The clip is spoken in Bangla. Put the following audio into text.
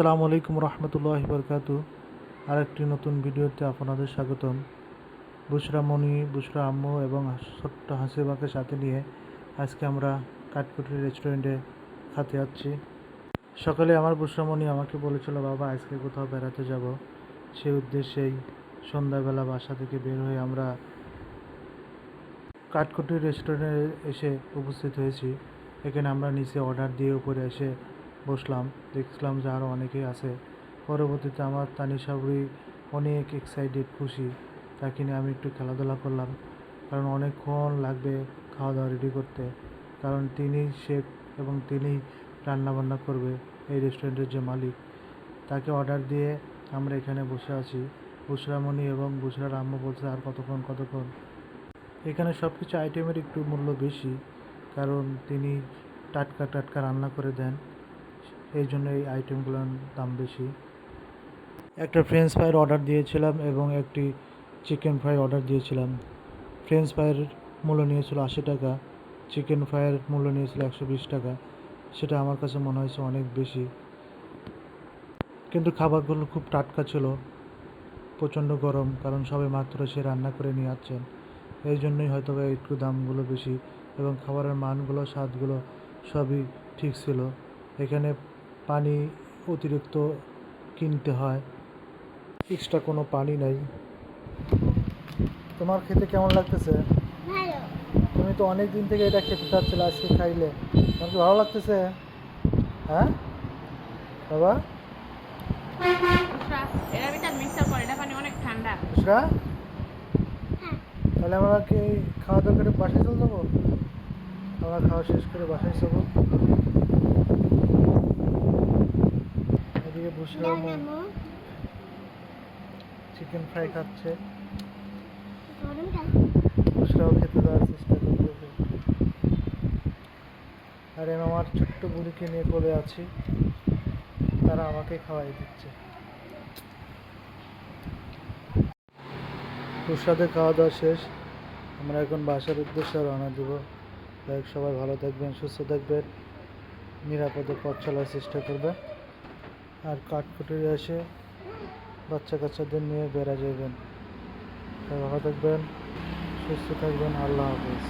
আসসালামু আলাইকুম রহমতুল্লাহ বরকাত। আরেকটি নতুন ভিডিওতে আপনাদের স্বাগতম। বুসরা মণি বুসরা আম্মু এবং ছোট্ট হাসিবাকে সাথে নিয়ে আজকে আমরা কাঠকুটি রেস্টুরেন্টে খাতে যাচ্ছি। সকালে আমার বুসরামণি আমাকে বলেছিল, বাবা, আজকে কোথাও বেড়াতে যাব। সেই উদ্দেশ্যেই সন্ধ্যাবেলা বাসা থেকে বের হয়ে আমরা কাঠকুটি রেস্টুরেন্টে এসে উপস্থিত হয়েছি। এখানে আমরা নিচে অর্ডার দিয়ে উপরে এসে বসলাম, দেখলাম যে আরও অনেকেই আছে। পরবর্তীতে আমার তানিশাবরি অনেক এক্সাইটেড খুশি। তাকে নিয়ে আমি একটু খেলাধুলা করলাম। কারণ অনেকক্ষণ লাগবে খাওয়া দাওয়া রেডি করতে। কারণ তিনি শেফ এবং তিনি রান্নাবান্না করবে এই রেস্টুরেন্টের যে মালিক। তাকে অর্ডার দিয়ে আমরা এখানে বসে আছি। বুসরামণি এবং বুসরার আম্মু বলছে, আর কতক্ষণ কতক্ষণ? এখানে সব কিছু আইটেমের একটু মূল্য বেশি। কারণ তিনি টাটকা টাটকা রান্না করে দেন। এই জন্য এই আইটেমগুলোর দাম বেশি। একটা ফ্রেঞ্চ ফ্রাইয়ের অর্ডার দিয়েছিলাম এবং একটি চিকেন ফ্রাই অর্ডার দিয়েছিলাম। ফ্রেঞ্চ ফ্রাইয়ের মূল্য নিয়েছিল আশি টাকা চিকেন ফ্রাইয়ের মূল্য নিয়েছিল একশো বিশ টাকা। সেটা আমার কাছে মনে হয়েছে অনেক বেশি। কিন্তু খাবারগুলো খুব টাটকা ছিল, প্রচণ্ড গরম, কারণ সবে মাত্র সে রান্না করে নিয়ে আসছেন। এই জন্যই হয়তো একটু দামগুলো বেশি এবং খাবারের মানগুলো, স্বাদগুলো সবই ঠিক ছিল। এখানে পানি অতিরিক্ত কিনতে হয়। এক্সট্রা কোনো পানি নাই। তোমার খেতে কেমন লাগতেছে? তুমি তো অনেক দিন থেকে এটা খেতে চাচ্ছিলে আজকে খাইলে। তোমার কি ভালো লাগতেছে? হ্যাঁ? বাবা? ঠান্ডা। তাহলে আমরা কি খাওয়া দাওয়া করে বাসায় চলে যাব? আমরা খাওয়া শেষ করে বাসায় যাব। এদিকে বুসরা চিকেন ফ্রাই খাচ্ছে। বুসরাও খেতে দেওয়ার চেষ্টা করতেছে। আর আমি আমার ছোট্ট বুড়িকে নিয়ে কোলে আছি। তারা আমাকে খাওয়াই দিচ্ছে। সুস্বাদে খাওয়া দাওয়া শেষ। আমরা এখন বাসার উদ্দেশ্যে রওনা দেবো। হোক সবাই ভালো থাকবেন সুস্থ থাকবেন। নিরাপদে পথ চলার চেষ্টা করবেন। আর কাঠকুটুরি এসে বাচ্চা কাচ্চাদের নিয়ে বেড়া যাবেন ভালো থাকবেন সুস্থ থাকবেন আল্লাহ হাফেজ।